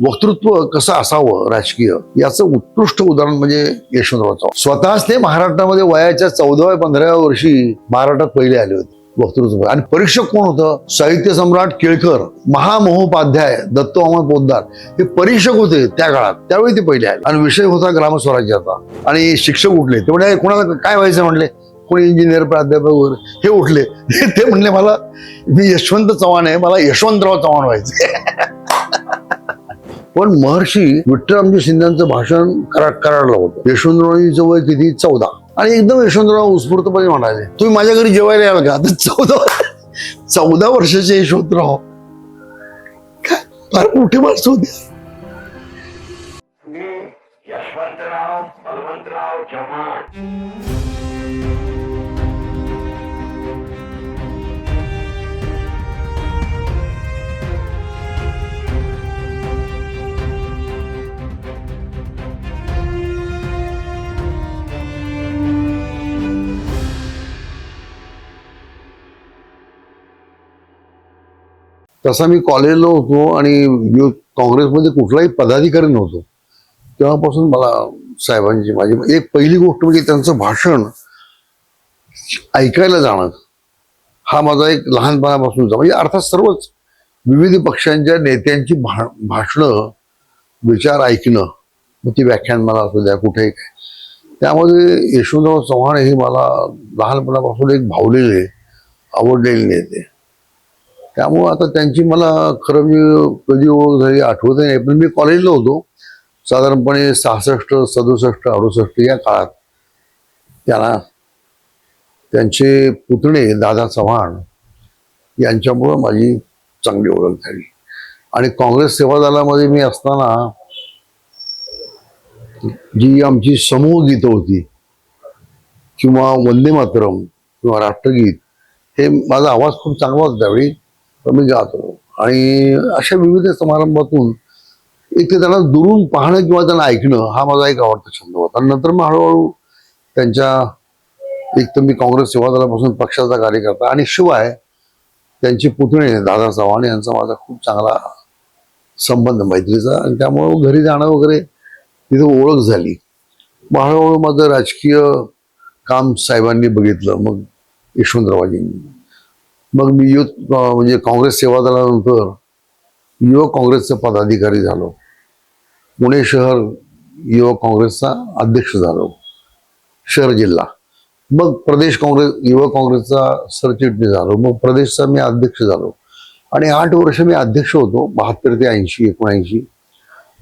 वक्तृत्व कसं असावं राजकीय याचं उत्कृष्ट उदाहरण म्हणजे यशवंतराव चव्हाण. स्वतःच ते महाराष्ट्रामध्ये वयाच्या चौदाव्या पंधराव्या वर्षी महाराष्ट्रात पहिले आले होते वक्तृत्व. आणि परीक्षक कोण होतं? साहित्य सम्राट केळकर महामहोपाध्याय दत्तो अहमद पोद्दार. हे परीक्षक होते त्या काळात. त्यावेळी ते पहिले आले. आणि विषय होता ग्रामस्वराज्याचा. आणि शिक्षक उठले. ते म्हणजे कोणाला काय व्हायचं? म्हणले कोणी इंजिनियर प्राध्यापक वगैरे. हे उठले. ते म्हणले मला मी यशवंत चव्हाण आहे. मला यशवंतराव चव्हाण व्हायचे पण महर्षी विठ्ठलरामजी शिंदेचं भाषण करा कराडलं होतं. यशवंतरावांचं वय किती? चौदा. आणि एकदम यशवंतराव उत्स्फूर्तपणे म्हणाले तुम्ही माझ्या घरी जेवायला याल का? आता चौदा चौदा वर्षाचे यशवंतराव. काय? फार मोठी माणसं होती. यशवंतराव बलवंतराव चव्हाण. तसा मी कॉलेजला होतो आणि युथ काँग्रेसमध्ये कुठलाही पदाधिकारी नव्हतो. तेव्हापासून मला साहेबांची माझी एक पहिली गोष्ट म्हणजे त्यांचं भाषण ऐकायला जाणं. हा माझा एक लहानपणापासूनचा म्हणजे अर्थात सर्वच विविध पक्षांच्या नेत्यांची भा भाषणं विचार ऐकणं. मग ती व्याख्यान मला असू द्या कुठेही काय त्यामध्ये यशवंतराव चव्हाण हे मला लहानपणापासून एक भावलेले आवडलेले नेते. त्यामुळं आता त्यांची मला खरं मी कधी ओळख झाली आठवत नाही पण मी कॉलेजला होतो. साधारणपणे सहासष्ट सदुसष्ट अडुसष्ट या काळात त्यांना त्यांचे पुतणे दादा चव्हाण यांच्यामुळं माझी चांगली ओळख झाली. आणि काँग्रेस सेवा दलामध्ये मी असताना जी आमची समूह गीतं होती किंवा वंदे मातरम किंवा राष्ट्रगीत हे माझा आवाज खूप चांगला होता त्यावेळी. म्हणजे मी गातो आणि अशा विविध समारंभातून एक ते त्यांना दुरून पाहणं किंवा त्यांना ऐकणं हा माझा एक आवडता छंद होता. आणि नंतर मग हळूहळू त्यांच्या एक तर मी काँग्रेस सेवा दलापासून पक्षाचा कार्यकर्ता आणि शिवाय त्यांचे पुतणे दादा चव्हाण यांचा माझा खूप चांगला संबंध मैत्रीचा. आणि त्यामुळं घरी जाणं वगैरे तिथे ओळख झाली. मग हळूहळू माझं राजकीय काम साहेबांनी बघितलं. मग यशवंतरावाजींनी मग मी युथ म्हणजे काँग्रेस सेवा दलानंतर युवक काँग्रेसचा पदाधिकारी झालो. पुणे शहर युवक काँग्रेसचा अध्यक्ष झालो. शहर जिल्हा. मग प्रदेश काँग्रेस युवक काँग्रेसचा सरचिटणीस झालो. मग प्रदेशचा मी अध्यक्ष झालो. आणि आठ वर्ष मी अध्यक्ष होतो. बहात्तर ते ऐंशी एकोणऐंशी.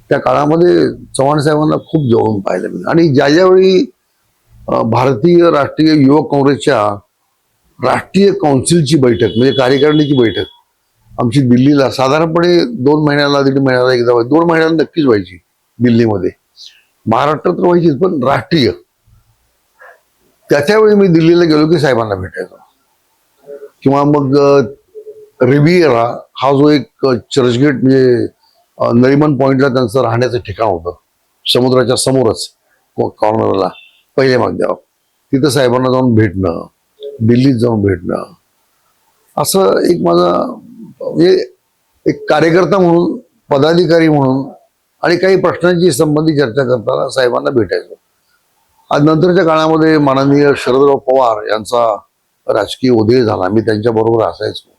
त्या काळामध्ये चव्हाण साहेबांना खूप जवळून पाहिलं मी. आणि ज्या ज्यावेळी भारतीय राष्ट्रीय युवक काँग्रेसच्या राष्ट्रीय काउन्सिलची बैठक म्हणजे कार्यकारिणीची बैठक. आमची दिल्लीला साधारणपणे दोन महिन्याला दीड महिन्याला एकदा व्हायची. दोन महिन्याला नक्कीच व्हायची दिल्लीमध्ये. महाराष्ट्रात तर व्हायचीच पण राष्ट्रीय. त्याच्या वेळी मी दिल्लीला गेलो की साहेबांना भेटायचो. किंवा मग रिव्हिएरा हा जो एक चर्चगेट म्हणजे नरिमन पॉइंटला त्यांचं राहण्याचं ठिकाण होतं. समुद्राच्या समोरच कॉर्नरला पहिल्या मागद्यावर तिथं साहेबांना जाऊन भेटणं. दिल्लीत जाऊन भेटणं. असं एक माझा म्हणजे एक कार्यकर्ता म्हणून पदाधिकारी म्हणून आणि काही प्रश्नांची संबंधी चर्चा करताना साहेबांना भेटायचो. आज नंतरच्या काळामध्ये माननीय शरदराव पवार यांचा राजकीय उदय झाला. मी त्यांच्याबरोबर असायचो.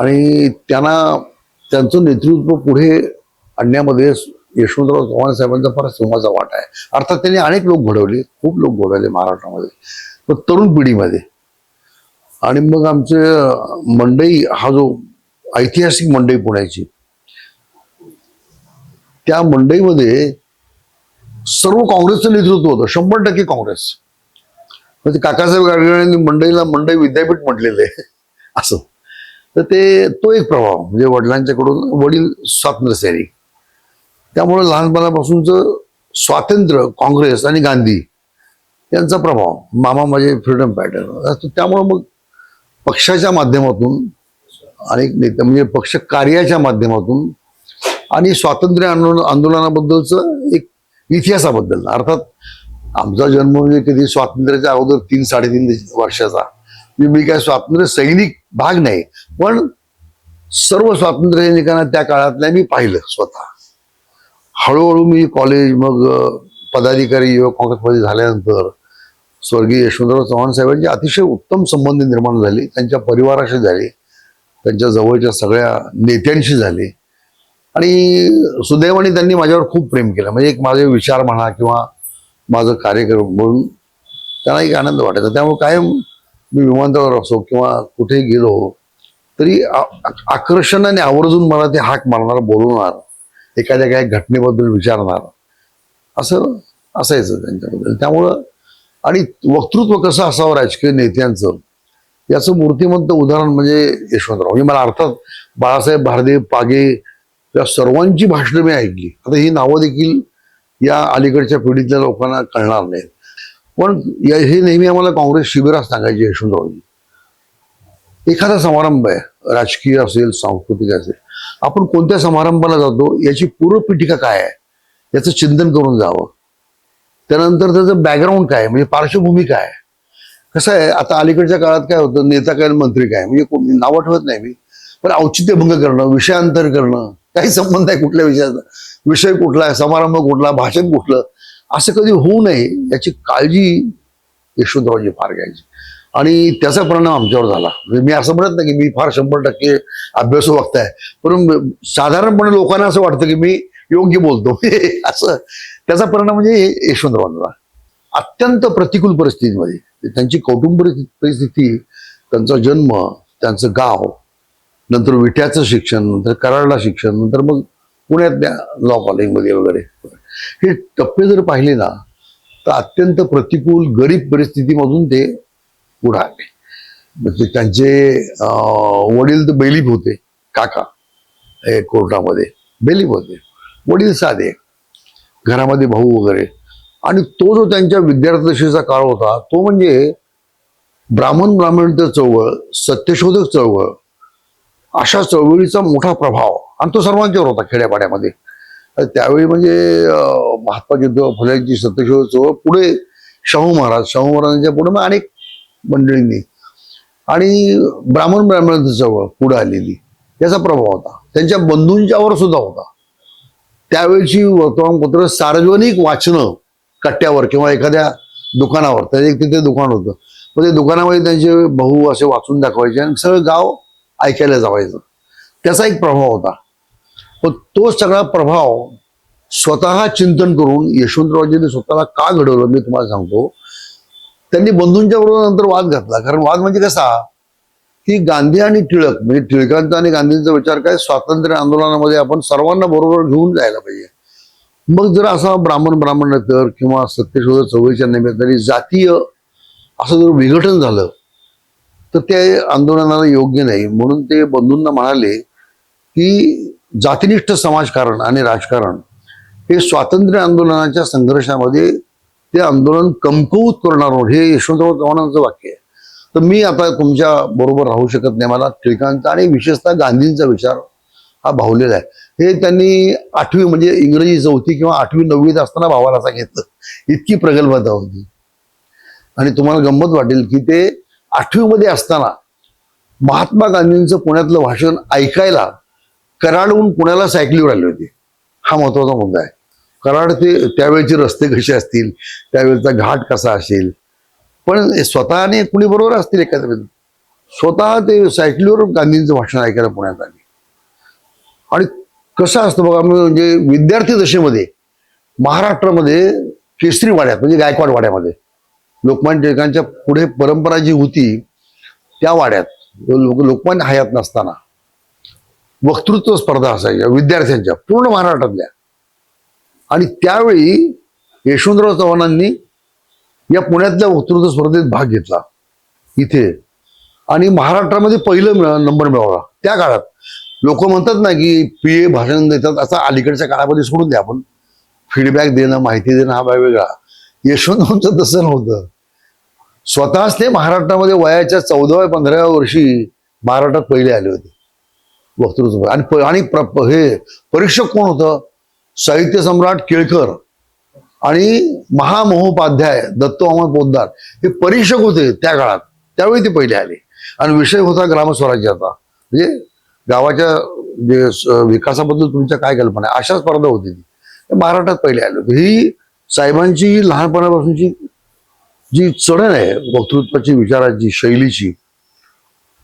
आणि त्यांना त्यांचं नेतृत्व पुढे आणण्यामध्ये यशवंतराव चव्हाण साहेबांचा फार सिंहाचा वाटा आहे. अर्थात त्यांनी अनेक लोक घडवले. खूप लोक घडवले महाराष्ट्रामध्ये. तरुण पिढीमध्ये. आणि मग आमचे मंडई हा जो ऐतिहासिक मंडई पुण्याची त्या मंडईमध्ये सर्व काँग्रेसचं नेतृत्व होतं. शंभर टक्के काँग्रेस. म्हणजे काकासाहेब गाडगिळांनी मंडईला मंडई विद्यापीठ म्हटलेलं आहे. असं. तर ते तो एक प्रभाव म्हणजे वडिलांच्याकडून वडील स्वातंत्र्यसैनिक त्यामुळे लहानपणापासूनच स्वातंत्र्य काँग्रेस आणि गांधी यांचा प्रभाव मामा माझे फ्रीडम फायटर त्यामुळं मग पक्षाच्या माध्यमातून अनेक नेते म्हणजे पक्ष कार्याच्या माध्यमातून आणि स्वातंत्र्य आंदोलन आंदोलनाबद्दलचं एक इतिहासाबद्दल. अर्थात आमचा जन्म म्हणजे कधी स्वातंत्र्याच्या अगोदर तीन साडेतीन वर्षाचा. मी काय स्वातंत्र्य सैनिक भाग नाही पण सर्व स्वातंत्र्य सैनिकांना त्या काळातल्या मी पाहिलं स्वतः. हळूहळू मी कॉलेज मग पदाधिकारी युवक काँग्रेसमध्ये झाल्यानंतर स्वर्गीय यशवंतराव चव्हाण साहेबांची अतिशय उत्तम संबंध निर्माण झाले. त्यांच्या परिवाराशी झाले. त्यांच्या जवळच्या सगळ्या नेत्यांशी झाले. आणि सुदैवाने त्यांनी माझ्यावर खूप प्रेम केलं. म्हणजे एक माझे विचार म्हणा किंवा माझं कार्यक्रम म्हणून त्यांना एक आनंद वाटायचा. त्यामुळे कायम मी विमानतळावर असो किंवा कुठेही गेलो हो, तरी आ- आकर्षणाने आवर्जून मला ते हाक मारणार बोलवणार एखाद्या काही घटनेबद्दल विचारणार असं असायचं त्यांच्याबद्दल. त्यामुळं आणि वक्तृत्व कसं असावं राजकीय नेत्यांचं? याचं मूर्तिमंत उदाहरण म्हणजे यशवंतराव. म्हणजे मला अर्थात बाळासाहेब भारदेव पागे या सर्वांची भाषणं मी ऐकली. आता ही नावं देखील या अलीकडच्या पिढीतल्या लोकांना कळणार नाहीत. पण या हे नेहमी आम्हाला काँग्रेस शिबिरात सांगायचे यशवंतरावजी. एखादा समारंभ आहे राजकीय असेल सांस्कृतिक असेल आपण कोणत्या समारंभाला जातो याची पूर्वपीठिका काय आहे? याचं चिंतन करून जावं. त्यानंतर त्याचं बॅकग्राऊंड काय म्हणजे पार्श्वभूमी काय कसं आहे? आता अलीकडच्या काळात काय होतं? नेता काय मंत्री काय? म्हणजे नावं ठेवत नाही मी. पण औचित्यभंग करणं विषयांतर करणं काही संबंध आहे कुठल्या विषयाचा? विषय कुठला आहे? समारंभ कुठला? भाषण कुठलं? असं कधी होऊ नये याची काळजी यशवंतरावजी फार घ्यायची. आणि त्याचा परिणाम आमच्यावर झाला. म्हणजे मी असं म्हणत नाही की मी फार शंभर टक्के अभ्यासू वक्ता आहे. पण साधारणपणे लोकांना असं वाटतं की मी योग्य बोलतो. असं त्याचा परिणाम म्हणजे यशवंतरावांचा अत्यंत प्रतिकूल परिस्थितीमध्ये. त्यांची कौटुंबिक परिस्थिती त्यांचा जन्म त्यांचं गाव नंतर विट्याचं शिक्षण नंतर कराडला शिक्षण नंतर मग पुण्यातल्या लॉ कॉलेजमध्ये वगैरे. हे टप्पे जर पाहिले ना तर अत्यंत प्रतिकूल गरीब परिस्थितीमधून ते पुढे आले. म्हणजे त्यांचे वडील तर बेलीप होते. काका हे कोर्टामध्ये. बेलीप होते. वडील साधे. घरामध्ये भाऊ वगैरे. आणि तो जो त्यांच्या विद्यार्थीदशेचा काळ होता तो म्हणजे ब्राह्मण ब्राह्मण चळवळ सत्यशोधक चळवळ अशा चळवळीचा मोठा प्रभाव. आणि तो सर्वांच्यावर होता खेड्यापाड्यामध्ये. त्यावेळी म्हणजे महात्मा ज्योतिबा फुलेंची सत्यशोधक चळवळ पुढे शाहू महाराज शाहू महाराजांच्या पुढे मग अनेक मंडळींनी. आणि ब्राह्मण ब्राह्मणांची चळवळ पुढे आलेली. याचा प्रभाव होता. त्यांच्या बंधूंच्यावर सुद्धा होता. त्यावेळची वर्तमानपत्र सार्वजनिक वाचनं कट्ट्यावर किंवा एखाद्या दुकानावर. त्याचं एक तिथे दुकान होतं. मग ते दुकानामध्ये त्यांचे भाऊ असे वाचून दाखवायचे आणि सगळं गाव ऐकायला जावायचं. त्याचा एक प्रभाव होता. पण तो सगळा प्रभाव स्वतः चिंतन करून यशवंतरावजींनी स्वतःला का घडवलं मी तुम्हाला सांगतो. त्यांनी बंधूंच्या बरोबर नंतर वाद घातला. कारण वाद म्हणजे कसा? ती गांधी आणि टिळक म्हणजे टिळकांचा आणि गांधींचा विचार काय? स्वातंत्र्य आंदोलनामध्ये आपण सर्वांना बरोबर घेऊन जायला पाहिजे. मग जर असा ब्राह्मण ब्राह्मण तर किंवा सत्यशोध चवळीच्या निमित्ताने जातीय असं जर विघटन झालं तर ते आंदोलनाला योग्य नाही. म्हणून ते बंधूंना म्हणाले की जातीनिष्ठ समाजकारण आणि राजकारण हे स्वातंत्र्य आंदोलनाच्या संघर्षामध्ये ते आंदोलन कमकुवत करणार हे यशवंतराव चव्हाणांचं वाक्य आहे. तर मी आता तुमच्या बरोबर राहू शकत नाही. मला टिळकांचा आणि विशेषतः गांधींचा विचार हा भावलेला आहे. हे त्यांनी आठवी म्हणजे इंग्रजी चौथी किंवा आठवी नववीत असताना भावाला सांगितलं. इतकी प्रगल्भता होती. आणि तुम्हाला गंमत वाटेल की ते आठवीमध्ये असताना महात्मा गांधींचं पुण्यातलं भाषण ऐकायला कराडहून पुण्याला सायकलीवर आले होते. हा महत्त्वाचा मुद्दा आहे. कराड ते त्यावेळचे रस्ते कसे असतील? त्यावेळेचा घाट कसा असेल? पण स्वतःने कुणी बरोबर असतील एखाद्या स्वतः ते सायकलीवर गांधींचं भाषण ऐकायला पुण्यात आले. आणि कसं असतं बघा म्हणजे विद्यार्थी दशेमध्ये महाराष्ट्रामध्ये केसरी वाड्यात म्हणजे गायकवाड वाड्यामध्ये लोकमान्य टिळकांच्या पुढे परंपरा जी होती त्या वाड्यात लोक लोकमान्य हयात नसताना वक्तृत्व स्पर्धा असायच्या विद्यार्थ्यांच्या पूर्ण महाराष्ट्रातल्या. आणि त्यावेळी यशवंतराव चव्हाणांनी या पुण्यातल्या वक्तृत्व स्पर्धेत भाग घेतला. इथे. आणि महाराष्ट्रामध्ये पहिलं नंबर मिळवला त्या काळात लोक म्हणतात ना की पी ए भाषण देतात असं अलीकडच्या काळामध्ये सोडून द्या आपण. फीडबॅक देणं माहिती देणं हा वेगळा यशवंतरावांचं तसं नव्हतं. स्वतःच ते महाराष्ट्रामध्ये वयाच्या चौदाव्या पंधराव्या वर्षी महाराष्ट्रात पहिले आले होते. वक्तृत्व आणि प- आणि प्र- हे परीक्षक कोण होतं? साहित्य सम्राट केळकर. आणि महामहोपाध्याय दत्तो अमर पोद्दार हे परीक्षक होते त्या काळात. त्यावेळी ते पहिले आले. आणि विषय होता ग्रामस्वराज्याचा. म्हणजे गावाच्या जे विकासाबद्दल तुमच्या काय कल्पना आहे? अशा स्पर्धा होती ती. महाराष्ट्रात पहिले आले होते. ही साहेबांची लहानपणापासूनची जी चढण आहे वक्तृत्वाची विचाराची शैलीची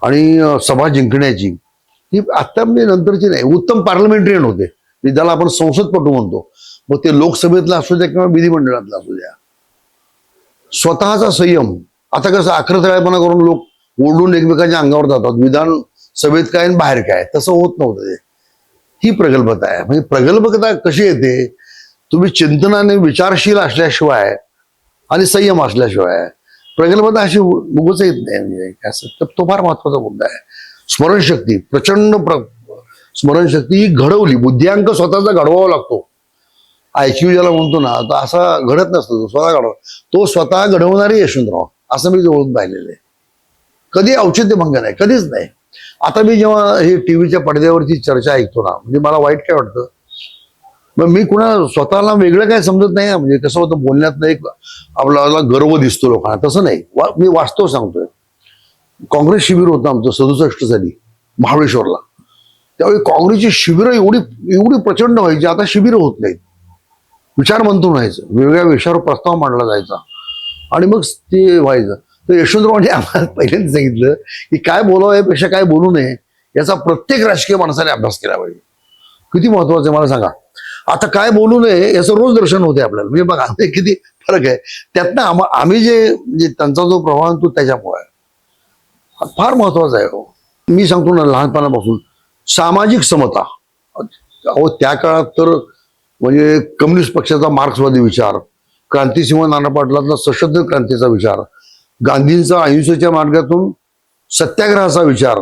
आणि सभा जिंकण्याची ही आत्ता म्हणजे नंतरची नाही. उत्तम पार्लमेंटेरियन होते. ज्याला आपण संसदपटू म्हणतो. मग ते लोकसभेतला असू द्या किंवा विधिमंडळातला असू द्या. स्वतःचा संयम. आता कसं आक्रतळेपणा करून लोक ओढून एकमेकांच्या अंगावर जातात. विधान सभेत काय आणि बाहेर काय? तसं होत नव्हतं ते. ही प्रगल्भता आहे. म्हणजे प्रगल्भता कशी येते? तुम्ही चिंतनाने विचारशील असल्याशिवाय आणि संयम असल्याशिवाय प्रगल्भता अशी उगच येत नाही. म्हणजे असं तर तो फार महत्त्वाचा मुद्दा आहे. स्मरणशक्ती. प्रचंड प्र स्मरणशक्ती ही घडवली. बुद्ध्यांक स्वतःचा घडवावा लागतो. आयक्यू ज्याला म्हणतो ना तर असा घडत नसतो तो स्वतः घडव तो स्वतः घडवणारे यशवंतराव असं मी जवळून पाहिलेलं आहे. कधी औचित्यभंग नाही कधीच नाही. आता मी जेव्हा हे टीव्हीच्या पडद्यावरची चर्चा ऐकतो ना म्हणजे मला वाईट काय वाटतं? मग मी कुणा स्वतःला वेगळं काय समजत नाही ना. म्हणजे कसं होतं बोलण्यात एक आपल्याला गर्व दिसतो लोकांना तसं नाही. वा- मी वास्तव सांगतोय. काँग्रेस शिबिर होतं आमचं सदुसष्ट साली महाबळेश्वरला. त्यावेळी काँग्रेसची शिबिरं एवढी एवढी प्रचंड व्हायची आता शिबिरं होत नाहीत. विचार व्हायचं वेगवेगळ्या विषयावर प्रस्ताव मांडला जायचा. आणि मग ते व्हायचं. तर यशवंतरावांनी म्हणजे आम्हाला पहिल्यांदा सांगितलं की काय बोलावं यापेक्षा काय बोलू नये याचा प्रत्येक राजकीय माणसाने अभ्यास केला पाहिजे. किती महत्वाचं आहे मला सांगा. आता काय बोलू नये याचं रोज दर्शन होते आपल्याला. म्हणजे बघा ते किती फरक आहे. त्यातनं आम आम्ही जे म्हणजे त्यांचा जो प्रभाव आहे तो त्याच्यामुळे आहे. फार महत्त्वाचा आहे हो. मी सांगतो ना लहानपणापासून सामाजिक समता. अहो त्या काळात तर म्हणजे कम्युनिस्ट पक्षाचा मार्क्सवादी विचार क्रांतिसिंह नाना पाटलातला सशस्त्र क्रांतीचा विचार गांधींचा अहिंसेच्या मार्गातून सत्याग्रहाचा विचार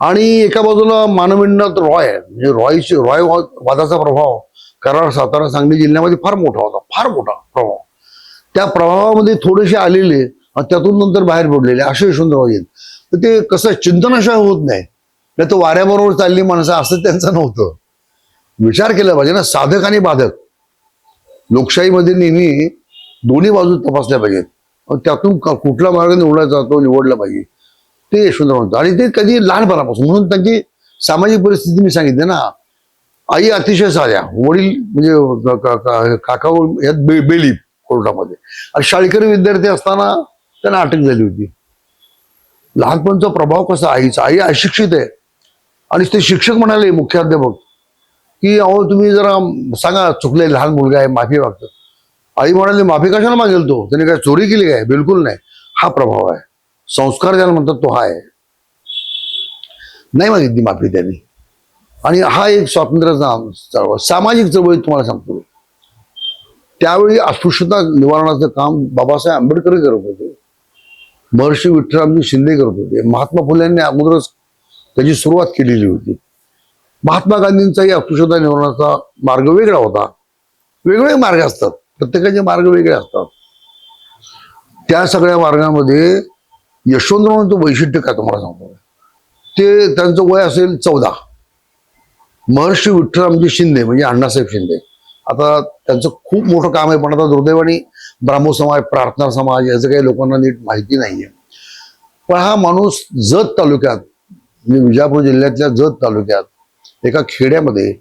आणि एका बाजूला मानविंडात रॉय म्हणजे रॉयची रॉय वादाचा प्रभाव कराड सातारा सांगली जिल्ह्यामध्ये फार मोठा होता फार मोठा प्रभाव. त्या प्रभावामध्ये थोडेसे आलेले आणि त्यातून नंतर बाहेर पडलेले असे यशवंतराव आहेत तर ते कसं चिंतनाशिवाय होत नाही नाही तर वाऱ्याबरोबर चालली माणसं असं त्यांचं नव्हतं. विचार केला पाहिजे ना साधक आणि बाधक. लोकशाहीमध्ये नेहमी दोन्ही बाजू तपासल्या पाहिजेत. त्यातून कुठला मार्ग निवडला जातो निवडला पाहिजे. ते यशवंतराव म्हणतो आणि ते कधी लहानपणापासून म्हणून त्यांची सामाजिक परिस्थिती मी सांगितली ना. आई अतिशय साध्या वडील म्हणजे काका यात बे बेली कोर्टामध्ये. आणि शाळकरी विद्यार्थी असताना त्यांना अटक झाली होती. लहानपणचा प्रभाव कसा आईचा? आई अशिक्षित आहे. आणि ते शिक्षक म्हणाले मुख्याध्यापक की अहो तुम्ही जरा सांगा चुकले लहान मुलगा आहे माफी मागतो. आई म्हणाली माफी कशाला मागेल तो? त्याने काय चोरी केली काय? बिलकुल नाही. हा प्रभाव आहे. संस्कार ज्याला म्हणतात तो हा आहे. नाही मागितली माफी त्यांनी. आणि हा एक स्वातंत्र्याचा चळवळ सामाजिक चळवळी तुम्हाला सांगतो. त्यावेळी अस्पृश्यता निवारणाचं काम बाबासाहेब आंबेडकर करत होते. महर्षी विठ्ठलरामजी शिंदे करत होते. महात्मा फुल्यांनी अगोदरच त्याची सुरुवात केलेली होती. महात्मा गांधींचाही अस्पृश्यता निवारणाचा मार्ग वेगळा होता. वेगवेगळे मार्ग असतात. प्रत्येकाचे मार्ग वेगळे असतात. त्या सगळ्या मार्गामध्ये यशवंतरावांचं वैशिष्ट्य काय तुम्हाला सांगतो? ते त्यांचं वय असेल चौदा. महर्षी विठ्ठलरामजी शिंदे म्हणजे अण्णासाहेब शिंदे. आता त्यांचं खूप मोठं काम आहे पण आता दुर्दैवाने ब्राह्मो समाज प्रार्थना समाज याचं काही लोकांना नीट माहिती नाहीये. पण हा माणूस जत तालुक्यात म्हणजे विजापूर जिल्ह्यातल्या जत तालुक्यात एका खेड्यामध्ये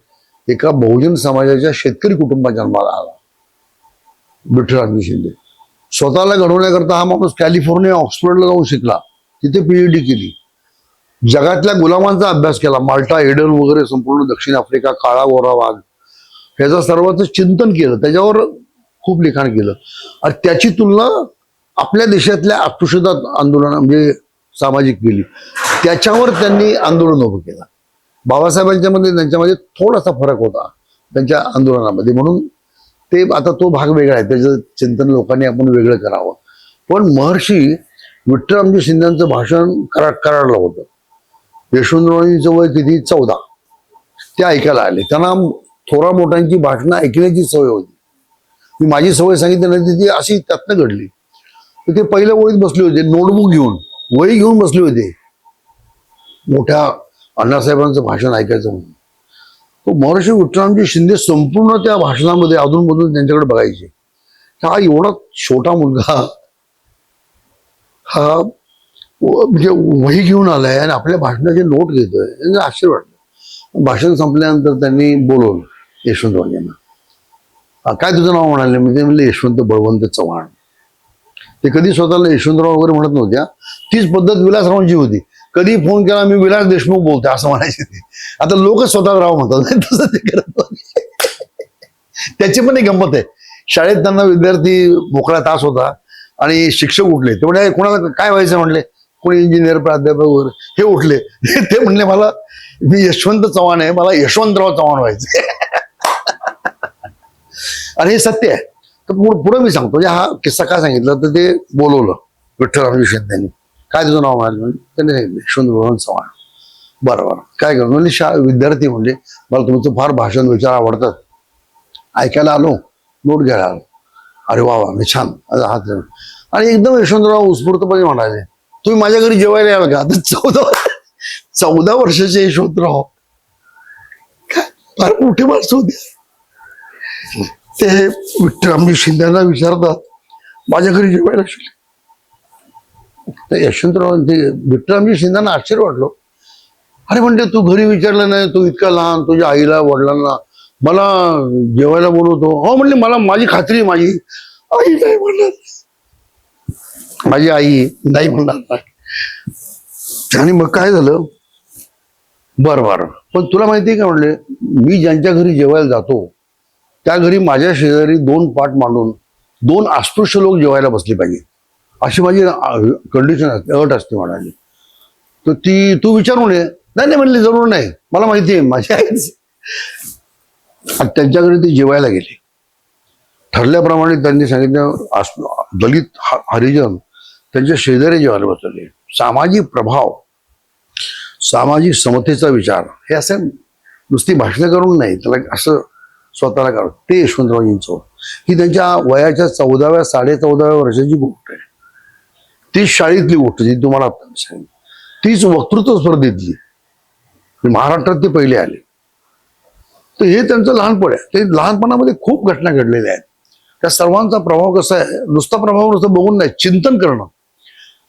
एका बहुजन समाजाच्या शेतकरी कुटुंबात जन्माला आला. विठ्ठलरामजी शिंदे. स्वतःला घडवण्याकरता हा माणूस कॅलिफोर्निया ऑक्सफर्डला जाऊन शिकला. तिथे पीएचडी केली. जगातल्या गुलामांचा अभ्यास केला. माल्टा एडन वगैरे संपूर्ण दक्षिण आफ्रिका काळा गोरा वाघ. ह्याचं सर्वांचं चिंतन केलं. त्याच्यावर खूप लिखाण केलं. आणि त्याची तुलना आपल्या देशातल्या अस्पृश्यता आंदोलन म्हणजे सामाजिक केली. त्याच्यावर त्यांनी आंदोलन उभं केलं. बाबासाहेबांच्या मध्ये त्यांच्यामध्ये थोडासा फरक होता. त्यांच्या आंदोलनामध्ये. म्हणून ते आता तो भाग वेगळा आहे. त्याचं चिंतन लोकांनी आपण वेगळं करावं. पण महर्षी विठ्ठलरामजी शिंद्यांचं भाषण करा कराडलं होतं. यशवंतरावांचं वय किती? चौदा. ते ऐकायला आले. त्यांना थोरा मोठ्यांची भाषणं ऐकण्याची सवय होती. मी माझी सवय सांगितली नाही ती अशी त्यातनं घडली. तर ते पहिल्या ओळीत बसले होते. नोटबुक घेऊन. वही घेऊन बसले होते. मोठ्या अण्णासाहेबांचं भाषण ऐकायचं म्हणून. तो महर्षी विठ्ठलरामजी शिंदे संपूर्ण त्या भाषणामध्ये अधूनमधून त्यांच्याकडे बघायचे. हा एवढा छोटा मुलगा हा व- म्हणजे वही घेऊन आलाय आणि आपल्या भाषणाचे नोट घेतोय. त्यांना आश्चर्य वाटलं भाषण संपल्यानंतर त्यांनी बोलवलं यशवंतराव यांना काय तुझं नाव म्हणाले? मी ते म्हणले यशवंत बळवंत चव्हाण. ते कधी स्वतःला यशवंतराव वगैरे म्हणत नव्हत्या. तीच पद्धत विलासरावांची होती. कधी फोन केला मी विलास देशमुख बोलतो असं म्हणायचे ते. आता लोक स्वतः राव म्हणतात तसं ते करत त्याची पण एक गंमत आहे. शाळेत त्यांना विद्यार्थी मोकळा तास होता आणि शिक्षक उठले. ते म्हणजे कोणाला काय व्हायचं? म्हणले कोणी इंजिनियर प्राध्यापक वगैरे. हे उठले. ते म्हणले मला मी यशवंत चव्हाण आहे मला यशवंतराव चव्हाण व्हायचे. आणि हे सत्य आहे. तर पुढं पुढं मी सांगतो म्हणजे हा किस्सा का सांगितला तर ते बोलवलं विठ्ठल शिंदेनी. काय तुझं नाव म्हणाले त्यांनी सांगितले यशवंत चव्हाण. बरं बरं. काय करू? म्हणजे शा विद्यार्थी म्हणजे मला तुमचं फार भाषण विचार आवडतात. ऐकायला आलो नोट घ्यायला आलो. अरे वा वा मी छान. हात आणि एकदम यशवंतराव उत्स्फूर्तपणे म्हणाले तुम्ही माझ्या घरी जेवायला याल का? आता चौदा चौदा वर्षाचे यशवंतराव. काय फार मोठे माणसं होते. ते विठ्ठल शिंद्यांना विचारतात माझ्या घरी जेवायला शिकले तर यशवंतराव ते विठ्ठलरामजी शिंदेना आश्चर्य वाटलो. अरे म्हणजे तू घरी विचारलं नाही तू इतका लहान तुझ्या आईला वडिलांना मला जेवायला बोलवतो. हो म्हणले मला माझी खात्री माझी. आई नाही म्हणणार माझी आई नाही म्हणणार आणि मग काय झालं? बरं बरं. पण तुला माहिती आहे का म्हणले मी ज्यांच्या घरी जेवायला जातो त्या घरी माझ्या शेजारी दोन पाठ मांडून दोन अस्पृश्य लोक जेवायला बसले पाहिजे. अशी माझी कंडिशन असते अट असते म्हणाली तर ती तू विचारून ये नाही नाही म्हणली जरूर नाही. मला माहिती आहे माझी आईच त्यांच्याकडे ते जेवायला गेले. ठरल्याप्रमाणे त्यांनी सांगितलं दलित हरिजन त्यांच्या शेजारी जेवायला बसवले सामाजिक प्रभाव सामाजिक समतेचा विचार हे असं नुसती भाषणं करून नाही त्याला असं स्वतःला करू. ते यशवंतरावजींचं होतं. ही त्यांच्या वयाच्या चौदाव्या साडे चौदाव्या वर्षाची गोष्ट आहे. तीच शाळेतली गोष्ट जी तुम्हाला सांगितली तीच वक्तृत्व स्पर्धेतली. म्हणजे महाराष्ट्रात ते पहिले आले. तर हे त्यांचं लहानपण आहे. ते लहानपणामध्ये खूप घटना घडलेल्या आहेत. त्या सर्वांचा प्रभाव कसा आहे? नुसता प्रभाव नुसतं बघून नाही चिंतन करणं.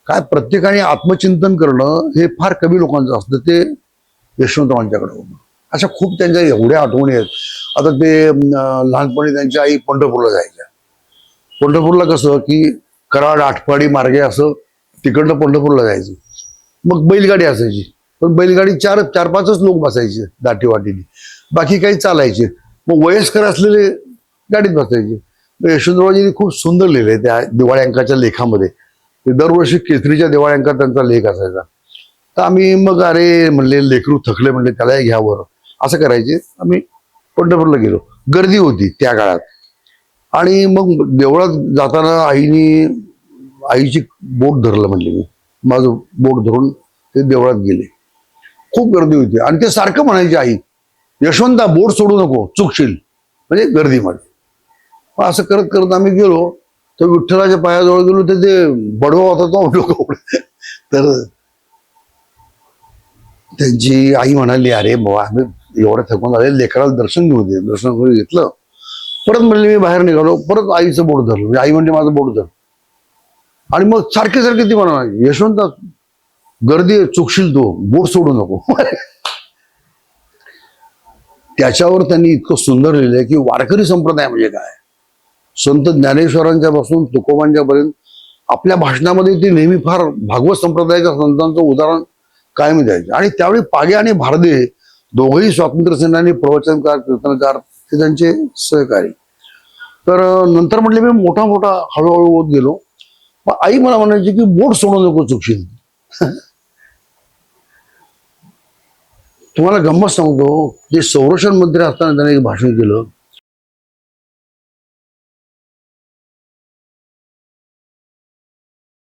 काय प्रत्येकाने आत्मचिंतन करणं हे फार कमी लोकांचं असतं. ते यशवंतरावांच्याकडे होतं. अशा खूप त्यांच्या एवढ्या आठवणी आहेत. आता ते लहानपणी त्यांची आई पंढरपूरला जायच्या. पंढरपूरला कसं की कराड आठपाडी मार्गे असं तिकडनं पंढरपूरला जायचं. मग बैलगाडी असायची. पण बैलगाडी चार चार पाचच लोक बसायचे दाटी वाटीने बाकी काही चालायचे. मग वयस्कर असलेले गाडीत बसायचे. यशवंतरावजींनी खूप सुंदर लिहिले त्या दिवाळी अंकाच्या लेखामध्ये. ते दरवर्षी केसरीच्या दिवाळी अंकात त्यांचा लेख असायचा. तर आम्ही मग अरे म्हणले लेकरू थकले म्हणले त्यालाही घ्यावर असं करायचे. आम्ही पंढरपूरला गेलो. गर्दी होती त्या काळात. आणि मग देवळात जाताना आईने आईची बोट धरलं म्हणले मी. माझं बोट धरून ते देवळात गेले. खूप गर्दी होती. आणि ते सारखं म्हणायचे आई यशवंता बोट सोडू नको चुकशील. म्हणजे गर्दीमध्ये मग असं करत करत आम्ही गेलो. तर विठ्ठलाच्या पायाजवळ गेलो. तर ते बडवा होता तो लोक तर त्यांची आई म्हणाली अरे बाबा आम्ही एवढं थकून आले लेकराला दर्शन घेऊ दे. दर्शन करून घेतलं. परत म्हणले मी बाहेर निघालो. परत आईचं बोट धरलं. म्हणजे आई म्हणजे माझं बोट धर आणि मग सारखे सारखे ती म्हणा यशवंत गर्दी चुकशील तू. बोट सोडू नको. त्याच्यावर त्यांनी इतकं सुंदर लिहिलंय की वारकरी संप्रदाय म्हणजे काय? संत ज्ञानेश्वरांच्या पासून तुकोबांच्या पर्यंत आपल्या भाषणामध्ये ते नेहमी फार भागवत संप्रदायाच्या संतांचं उदाहरण कायम द्यायचे. आणि त्यावेळी पागे आणि भारदे दोघंही स्वातंत्र्य सेनानी प्रवचनकार कीर्तनकार ते त्यांचे सहकारी. तर नंतर म्हटले मी मोठा मोठा हळूहळू होत गेलो. मग आई मला म्हणायची की बोट सोडू नको चुकशील. तुम्हाला गंमत सांगतो जे संरक्षण मंत्री असताना त्याने एक भाषण केलं.